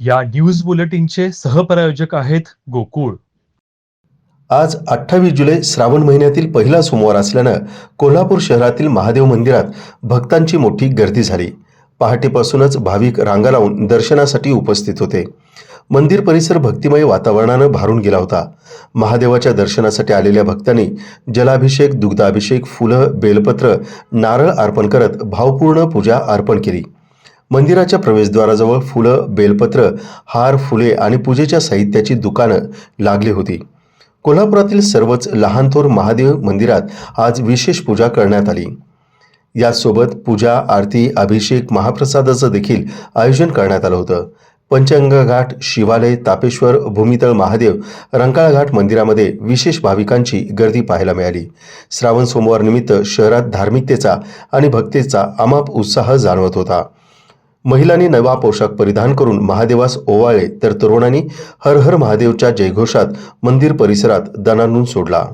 या न्यूज बुलेटिनचे सहप्रायोजक आहेत गोकुळ. आज अठ्ठावीस जुलै श्रावण महिन्यातील पहिला सोमवार असल्यानं कोल्हापूर शहरातील महादेव मंदिरात भक्तांची मोठी गर्दी झाली. पहाटेपासूनच भाविक रांगा लावून दर्शनासाठी उपस्थित होते. मंदिर परिसर भक्तिमय वातावरणानं भारून गेला होता. महादेवाच्या दर्शनासाठी आलेल्या भक्तांनी जलाभिषेक दुग्धाभिषेक फुलं बेलपत्र नारळ अर्पण करत भावपूर्ण पूजा अर्पण केली. मंदिराच्या प्रवेशद्वाराजवळ फुलं बेलपत्र हार फुले आणि पूजेच्या साहित्याची दुकानं लागली होती. कोल्हापुरातील सर्वच लहानथोर महादेव मंदिरात आज विशेष पूजा करण्यात आली. याचसोबत पूजा आरती अभिषेक महाप्रसादाचं देखील आयोजन करण्यात आलं होतं. पंचगंगा घाट शिवालय तापेश्वर भूमितळ महादेव रंकाळघाट मंदिरामध्ये विशेष भाविकांची गर्दी पाहायला मिळाली. श्रावण सोमवार निमित्त शहरात धार्मिकतेचा आणि भक्तीचा अमाप उत्साह जाणवत होता. महिलांनी नवा पोशाख परिधान करून महादेवास ओवाळले तर तरुणांनी हर हर महादेवच्या जयघोषात मंदिर परिसरात दणानून सोडला.